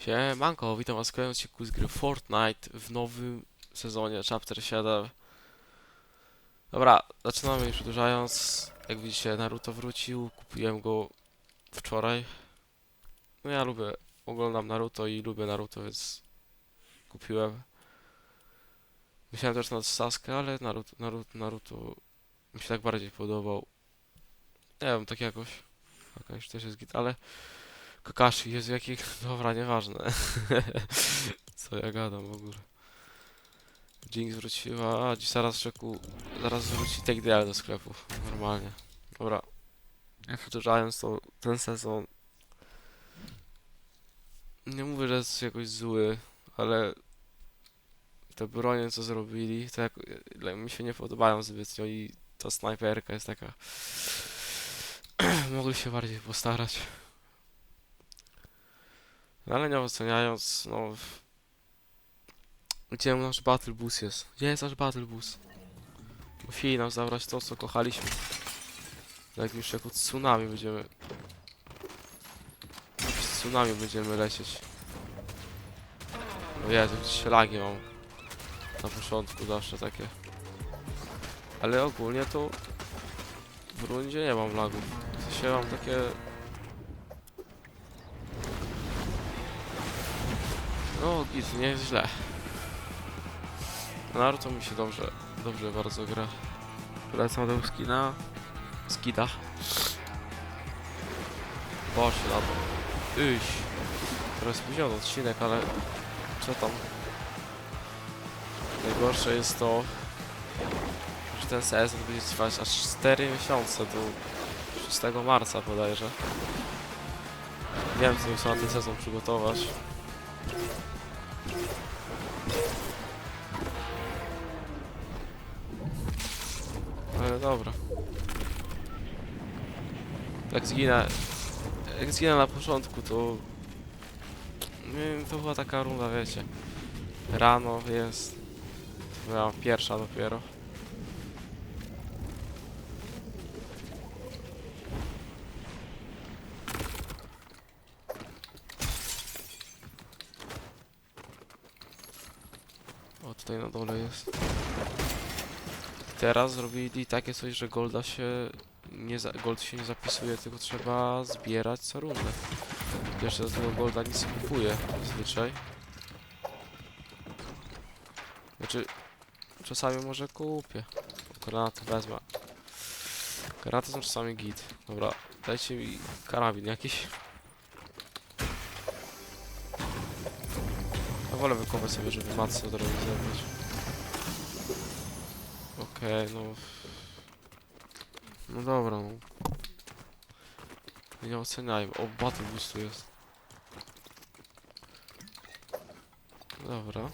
Siemanko, witam was w kolejnym odcinku z gry Fortnite w nowym sezonie Chapter 7. Dobra, zaczynamy już przedłużając. Jak widzicie, Naruto wrócił, kupiłem go wczoraj. No ja lubię, oglądam Naruto i lubię Naruto, więc kupiłem. Myślałem też na Sasuke, ale Naruto, Naruto, Naruto mi się tak bardziej podobał. Nie wiem, tak jakoś. Jakaś też jest git, ale Kakashi jest jakich... Dobra, nieważne. Co ja gadam w ogóle. Jinx wróciła, a dziś zaraz czeku... Zaraz wróci Take DL do sklepu. Normalnie. Dobra. Powtarzając to, ten sezon... Nie mówię, że jest jakoś zły, ale... Te bronie, co zrobili, to jak mi się nie podobają zbytnio i ta snajperka jest taka... Mogli się bardziej postarać. No ale nie oceniając, no... Gdzie nasz Battle Bus jest? Gdzie jest nasz Battle Bus? Musieli nam zabrać to, co kochaliśmy. Jak już jako tsunami będziemy... Z tsunami będziemy lecieć. O Jezu, gdzieś lagi mam. Na początku zawsze takie. Ale ogólnie to... W rundzie nie mam lagów. W sensie mam takie... No, git, nie jest źle. Naruto mi się dobrze, dobrze bardzo gra. Polecam tego skina. Skida. Boże, na to. Iś. Teraz spóźniony odcinek, ale... Co tam? Najgorsze jest to, że ten sezon będzie trwać aż 4 miesiące do 6 marca bodajże. Wiem, co mi na ten sezon przygotować. Ale dobra. Jak zginę... Jak zginę na początku, to... To była taka runda, wiecie. Rano jest... Była pierwsza dopiero. O, tutaj na dole jest. Teraz zrobili takie coś, że golda się nie za, gold się nie zapisuje, tylko trzeba zbierać co rundę. Jeszcze z tego golda nic nie kupuje, zazwyczaj. Znaczy, czasami może kupię. Granaty wezmę. Granaty są czasami git. Dobra, dajcie mi karabin jakiś. Wolę wykopać sobie, żeby matce od razu zebrać. Okej, no... No dobra, no. Nie oceniajmy. O, Battle Boost tu jest. Dobra.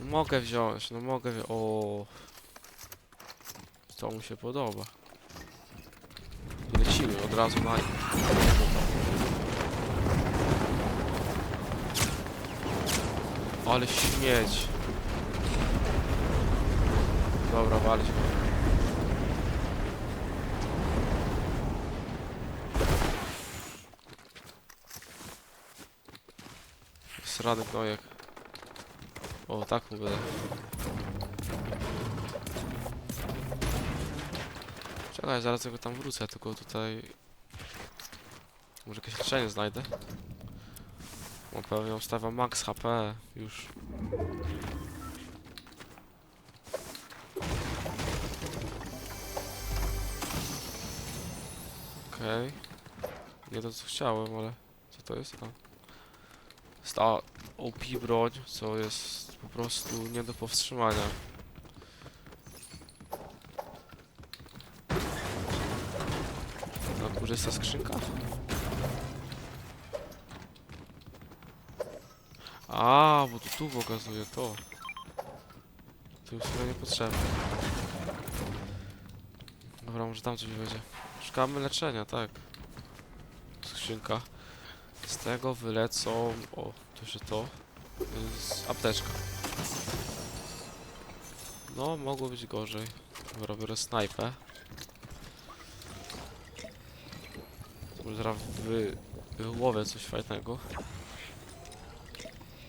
Mogę wziąć, no mogę. O, To mu się podoba. Lecimy od razu na... Ale śmieć. Dobra, walić go. Srany gnojek. O, tak mu Czekaj, zaraz tego tam wrócę, tylko tutaj... Może jakieś leczenie znajdę. Bo pewnie ustawia max HP już. Okej. Nie to co chciałem, ale co to jest? A. Jest ta OP broń, co jest po prostu nie do powstrzymania. Na górze jest skrzynka? A, bo to tu pokazuje to. To już chyba niepotrzebne. Dobra, może tam coś będzie. Szukamy leczenia, tak. Skrzynka. Z tego wylecą... O, to jeszcze to. Z apteczka. No, mogło być gorzej. Biorę snajpę. Może zaraz wy... wyłowię coś fajnego.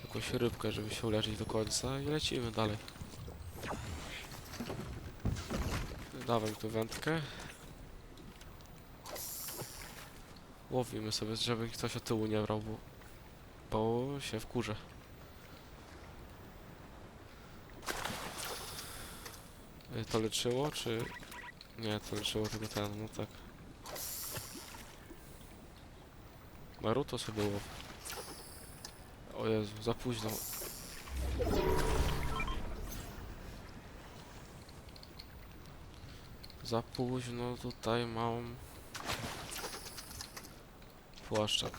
Jakąś rybkę, żeby się uleczyć do końca i lecimy dalej. Dawaj tu wędkę. Łowimy sobie, żeby ktoś od tyłu nie brał, bo, bo się wkurzę. Y, To leczyło, czy... Nie, to leczyło tylko ten, no tak. Naruto sobie łow. O Jezu, za późno. Za późno tutaj mam płaszczak.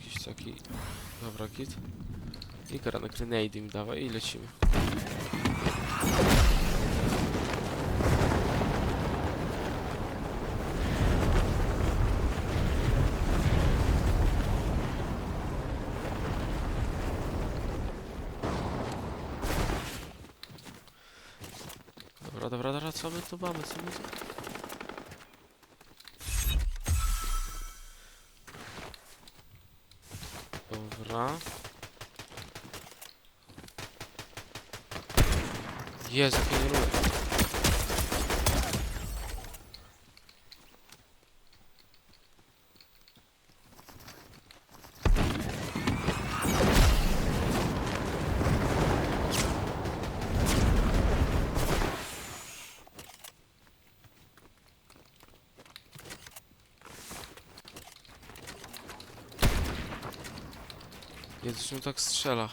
Jakiś taki. Dobra, kit. I granat grenade im dawaj i lecimy. Dobra, dobra, dobra, co my tu mamy, co tu... Dobra. Jezu, nie. Czemu tak strzela?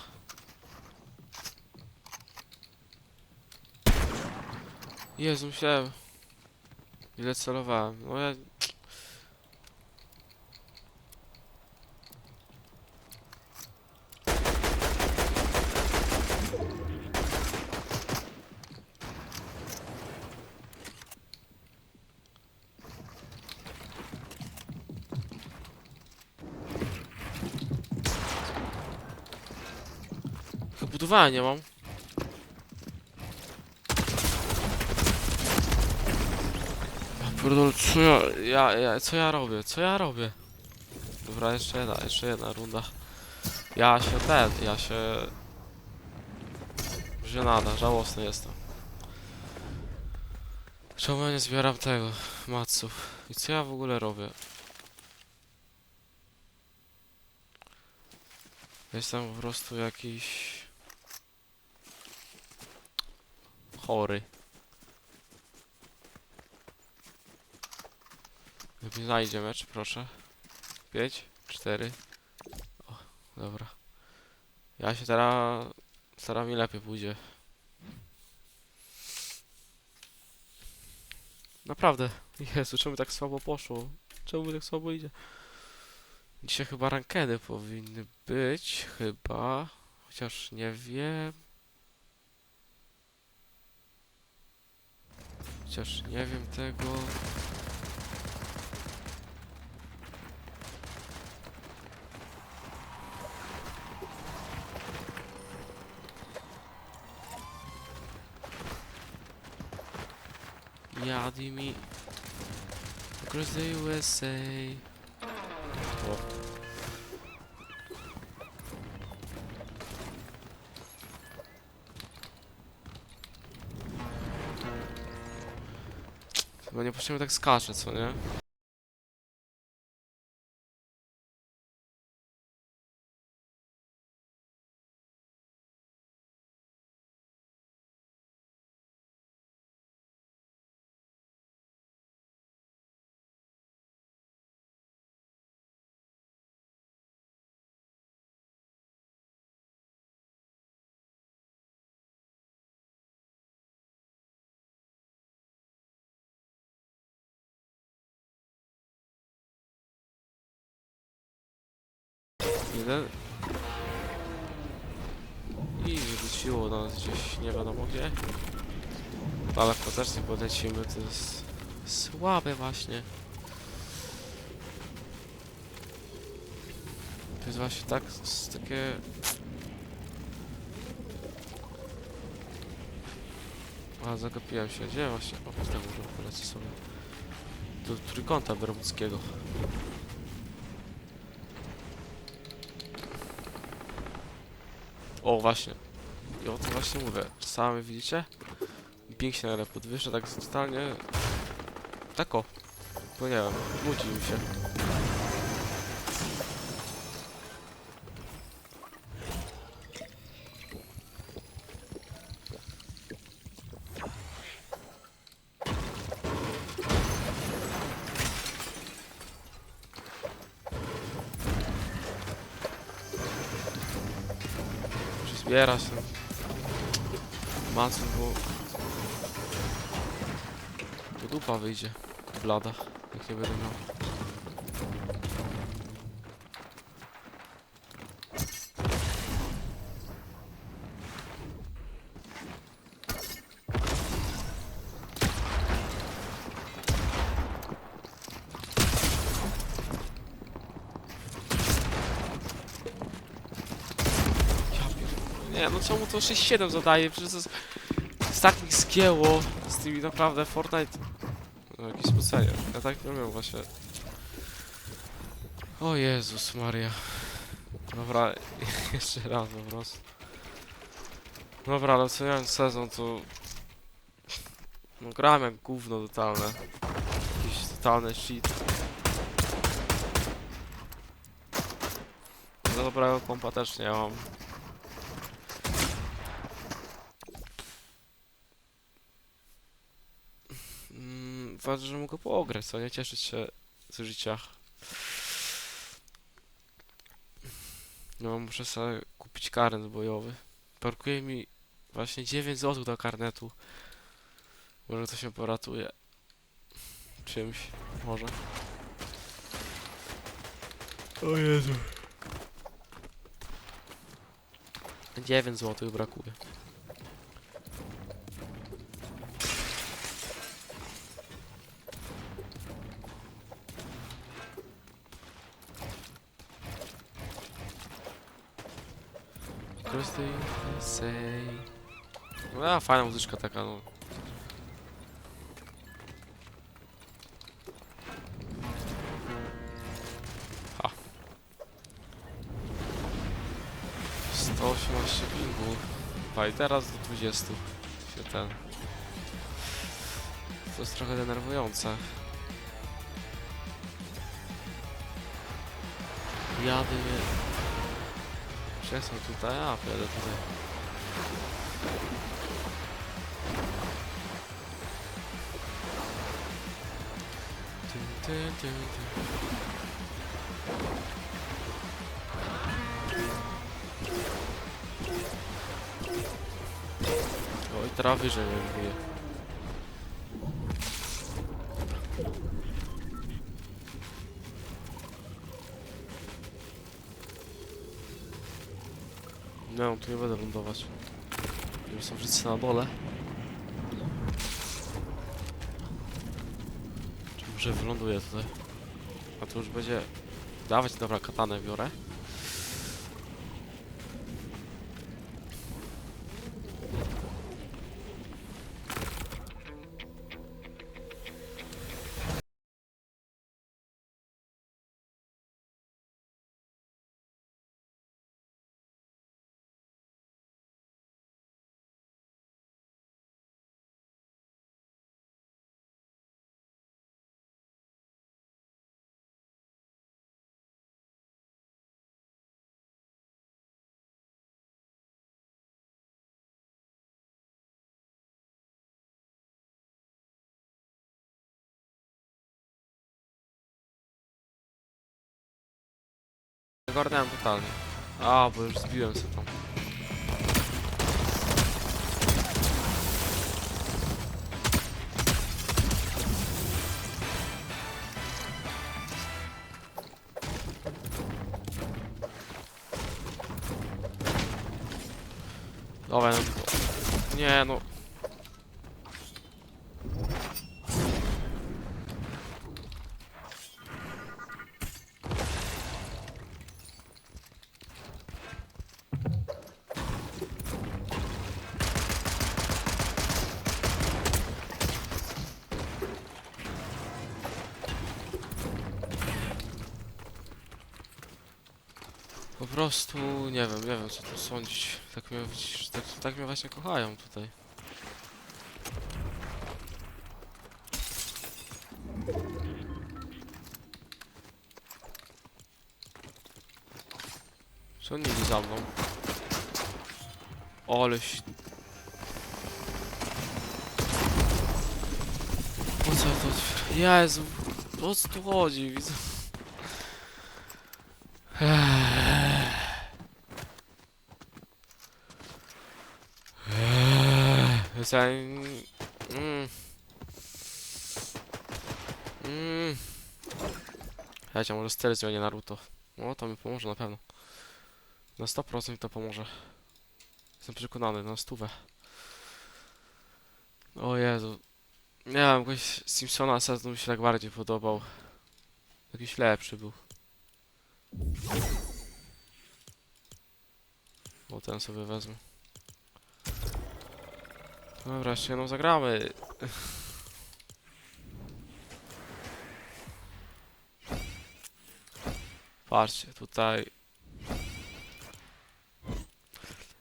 Jezu, myślałem... Ile celowałem? No ja... budowania nie mam. Ja co ja, ja, ja, co ja robię, co ja robię? Dobra, jeszcze jedna, jeszcze jedna runda. Ja się ten, ja się... Żenada, żałosny jestem. Czemu ja nie zbieram tego, maców? I co ja w ogóle robię? Jestem po prostu jakiś... Chory. Znajdzie mecz, proszę. 5, 4. O, dobra. Ja się teraz... Teraz mi lepiej pójdzie. Naprawdę. Jezu, czemu tak słabo poszło? Czemu tak słabo idzie? Dzisiaj chyba rankedy powinny być, chyba. Chociaż nie wiem. Chociaż nie wiem tego. Jadi mi across the USA. O. Chyba nie potrzebujemy tak skacze, co nie? Jeden. I wyrzuciło nas gdzieś nie wiadomo gdzie. Ale ostatecznie podlecimy, to jest słabe właśnie. To jest właśnie tak, takie... A, zagapiłem się. Gdzie właśnie? O, tego może polecę sobie. Do trójkąta bermudzkiego. O, właśnie. I o tym właśnie mówię. Czasami widzicie? Pięknie ale podwyższa, tak totalnie... Tak o. Bo nie wiem, nudzi mi się. Zbierać ten macun, bo... To dupa wyjdzie. Blada. Jak nie będę miał. Ja pier- Nie, no czemu to 6-7 zadaje? Przecież to jest, jest tak mi zgięło z tymi naprawdę Fortnite. No, jakieś spocenie. Ja tak nie wiem właśnie. O Jezus Maria. Dobra, jeszcze raz po prostu. Dobra, ale oceniając sezon to... No gram jak gówno totalne. Jakiś totalny shit. Za dobrego kompa też nie mam. Ważne, że mogę pograć, co nie cieszyć się z życia. No, muszę sobie kupić karnet bojowy. Parkuje mi właśnie 9 zł do karnetu. Może to się poratuje. Czymś, może. O Jezu. 9 zł brakuje. Say. No, fajna muzyczka taka, no. Ha. 118 pingu. A i teraz do 20 się ten. To jest trochę denerwujące. Jadę Czy są tutaj? A, pojadę tutaj. Tyn, tyn, tyn, tyn. Oj, teraz wyżej mnie wbije. No, tu nie będę lądować. Już są wszyscy na dole. Czy może wyląduję tutaj? A to już będzie... Dawać, dobra, katanę biorę. Zagarnąłem totalnie. A, bo już zbiłem sobie tam. Dobra, no. Nie no. Prostu nie wiem, nie wiem co tu sądzić. Tak mnie, tak, tak mnie właśnie kochają tutaj. Co oni idzie za mną? Oleś. Po co to? Jezu, o co tu chodzi? Widzę. Eee. Zanim... Mm. Mm. Cię może stery zmienię Naruto. No to mi pomoże na pewno. Na 100% mi to pomoże. Jestem przekonany, na stówę. O Jezu. Nie wiem, jakoś Simpsona sezon mi się tak bardziej podobał. Jakiś lepszy był. O, ten sobie wezmę. Dobra, jeszcze jedną zagramy. Patrzcie, tutaj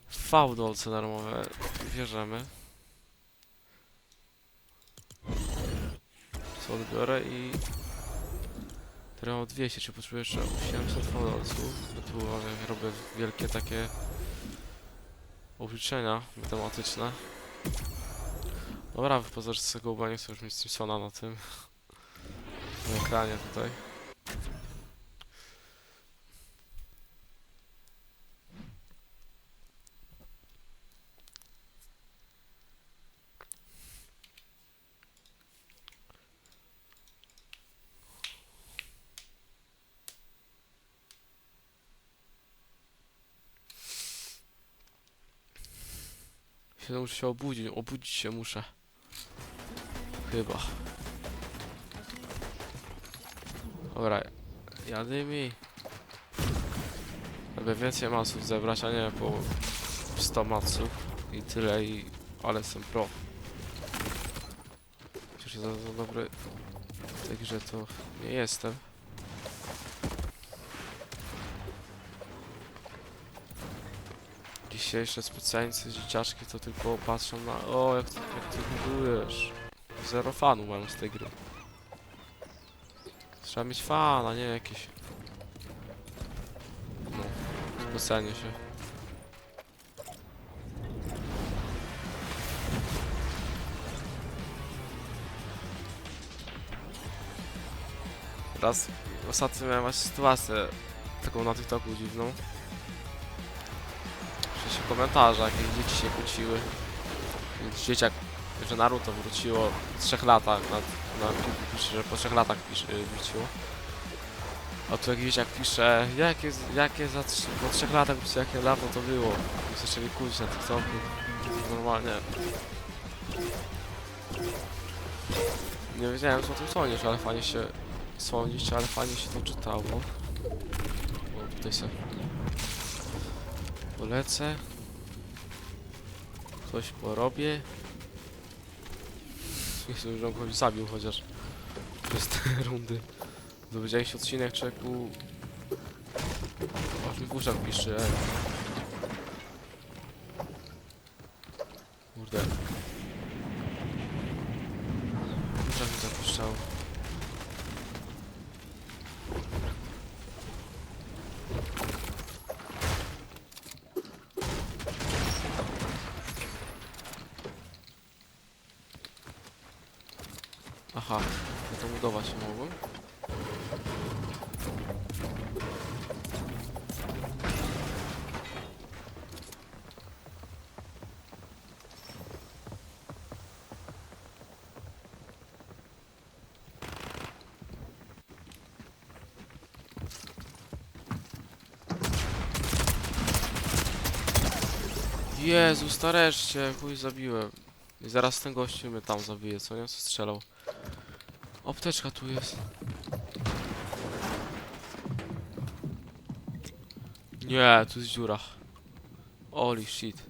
fałdolce darmowe bierzemy. Co odbiorę i... Teraz mam 200, czy potrzebuję jeszcze 800 fałdolców? No tu robię wielkie takie obliczenia matematyczne. Dobra, wypozaż z tego uba, nie chcę już mieć Simpsona na tym. Na ekranie tutaj. Muszę się obudzić, obudzić się muszę. Chyba. Dobra, jadę mi. Żeby więcej masów zebrać, a nie po 100 maców i tyle i... Ale jestem pro. Chociaż za, za dobry w tej grze to nie jestem. Dzisiejsze specjalnicy dzieciaczki to tylko patrzą na... O, jak ty, jak ty budujesz. Zero fanu mam z tej gry. Trzeba mieć fan, a nie jakieś... No, specjalnie się. Raz ostatnio miałem właśnie sytuację taką na TikToku dziwną. Się komentarze, jakieś dzieci się kłóciły. Więc Dzieciak, że Naruto wróciło w trzech latach, na, na pisze, że po trzech latach pisze, y, wróciło. A tu jakiś dzieciak pisze, jakie, jakie za po trzech latach, jakie dawno to było. I zaczęli kłócić na TikToku. Normalnie. Nie wiedziałem co o tym sądzisz, ale fajnie się sądzić, ale fajnie się to czytało. O, tutaj se polecę. Coś porobię. Chcę, żebym kogoś zabił chociaż przez te rundy. Dowiedziałeś się odcinek czeku. Aż mi w uszach piszczy, ej. Kurde. W uszach mi zapuszczało. Aha, ja to budować nie mogłem. Jezu, stareszcie, chuj zabiłem. I zaraz ten gościu mnie tam zabije, co nie? Co strzelał. Apteczka tu jest. Nie, tu jest dziura. Holy shit.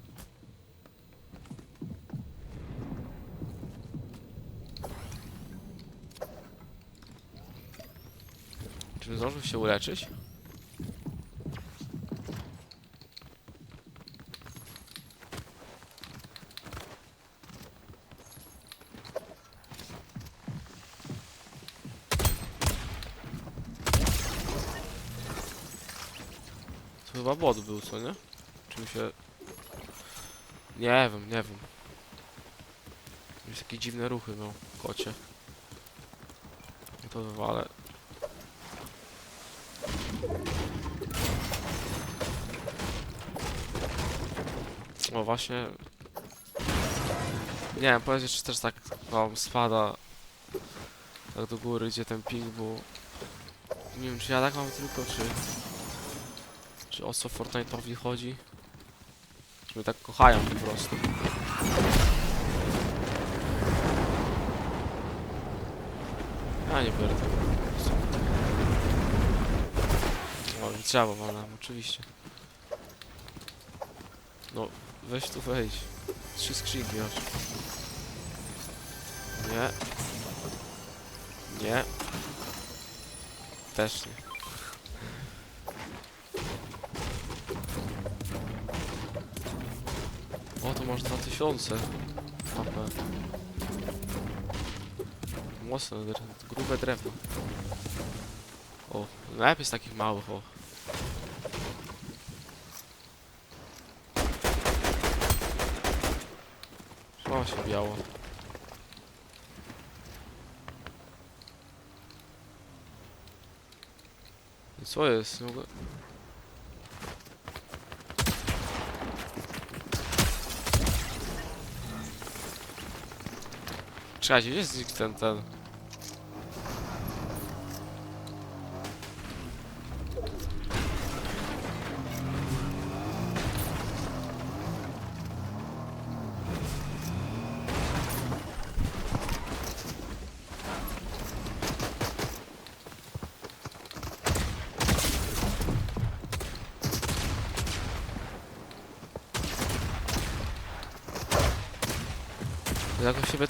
Czy zdążył się uleczyć? chyba bot był, co nie? Czy mi się... Nie wiem, nie wiem. Jakieś takie dziwne ruchy miał, kocie. No to wywalę. O właśnie... Nie wiem, powiedzieć, czy też tak wam spada tak do góry, gdzie ten ping był. Nie wiem, czy ja tak mam tylko, czy... Czy o co Fortnite'owi chodzi? Mnie tak kochają po prostu. Ja nie biorę tego. O, trzeba, mam oczywiście. No, weź tu wejdź. Trzy skrzynki aż. Nie. Nie. Też nie. Masz 2000 HP. Mocne, grube drewno. O, lepiej z takich małych, o. O, się biało. Co jest? Czekajcie, gdzie jest ten, ten?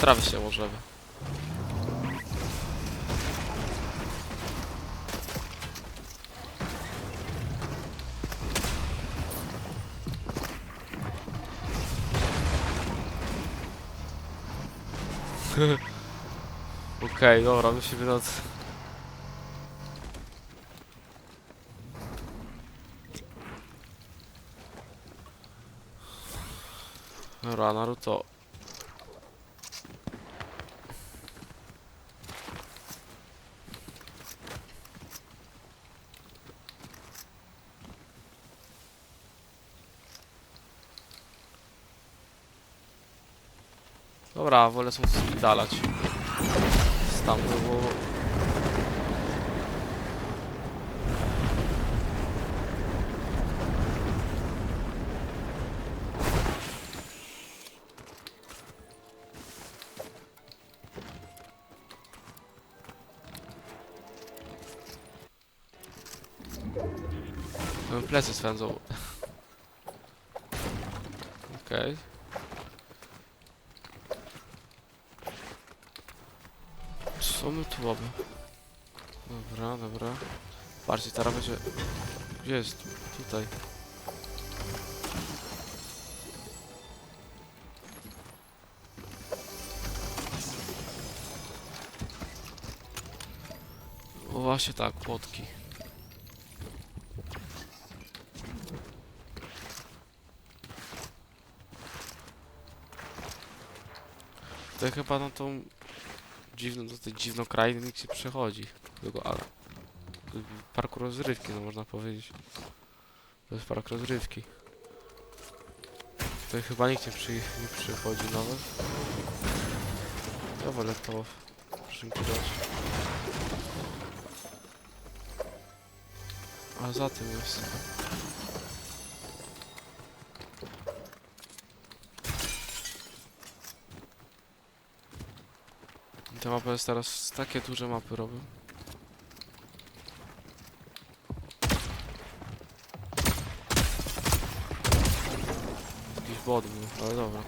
Jakoś się możemy. Okej, dobra, musimy nad... Dobra, Naruto. Dobra, wolę są spidalać. Tam było... Plecy swędzą. Okej. Co mamy? Dobra, dobra. Bardziej teraz będzie... Gdzie jest? Tutaj. O właśnie tak, płotki. To chyba na tą dziwną, do tej dziwną krainy nikt się przechodzi. Tylko, a, park rozrywki, no można powiedzieć. To jest park rozrywki. Tutaj chyba nikt nie, przy, nie przychodzi nawet. Ja wolę to skrzynki dać. A za tym jest. Ta mapa jest teraz takie duże mapy robią. Jakiś bot był, ale dobra.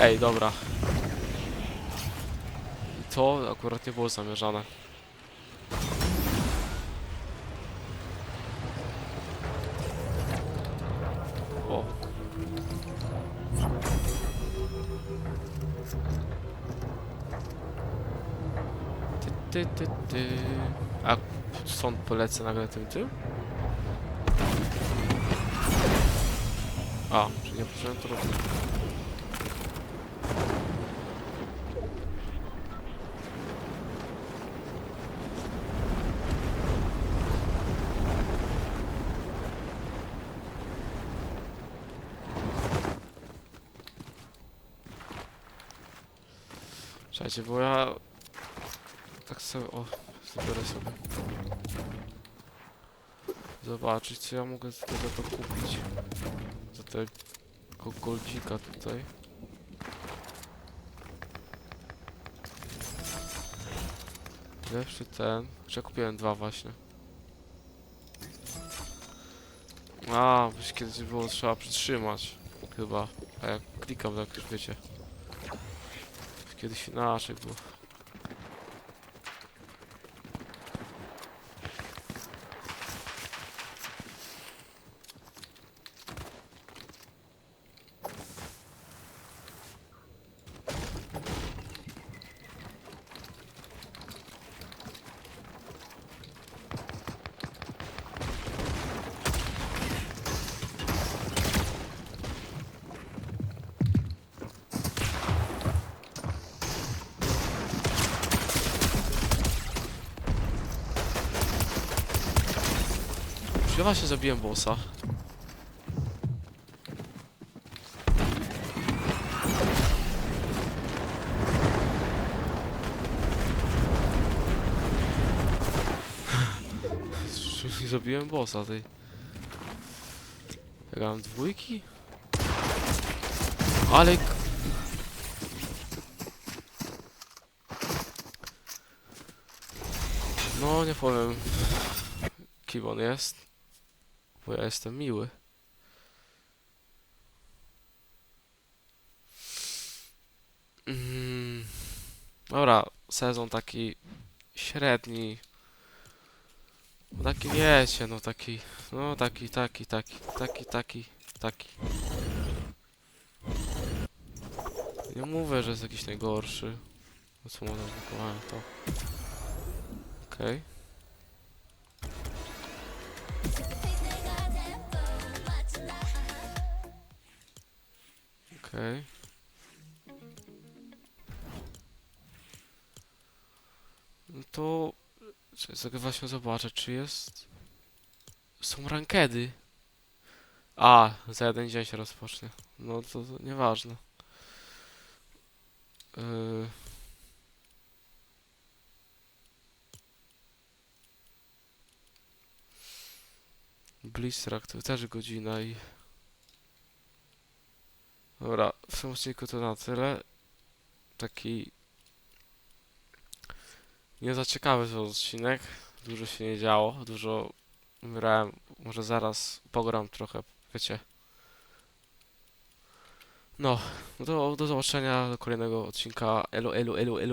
Ej, dobra. To akurat nie było zamierzone. Ty, ty, ty. A stąd polecę nagle tym tym? A, czy nie poszedłem to robić. Bo ja... Tak sobie... O, zabiorę sobie. Zobaczyć, co ja mogę za to kupić. Za tego goldzika tutaj. Lepszy ten. Jeszcze kupiłem dwa właśnie. A, byś kiedyś było trzeba przytrzymać. Chyba. A jak klikam, tak już wiecie. Kiedyś inaczej było. Ja właśnie zabiłem bossa? Zabiłem bossa tej? Ja mam dwójki? Ale... No, nie powiem kim on jest. Bo ja jestem miły. Mm, dobra, sezon taki średni. Taki wiecie, no taki, no taki, taki, taki, taki, taki, taki. Nie mówię, że jest jakiś najgorszy. No co zbudowałem to. Okej. Okej. No to... Czekaj, właśnie zobaczę, czy jest... Są rankedy. A, za jeden dzień się rozpocznie. No to, to nieważne. Yy... Blizzrak to też godzina i... Dobra, w tym odcinku to na tyle. Taki... Nie za ciekawy to odcinek. Dużo się nie działo, dużo grałem. Może zaraz pogram trochę, wiecie. No, to do zobaczenia do kolejnego odcinka. Elo, elo, elo, elo.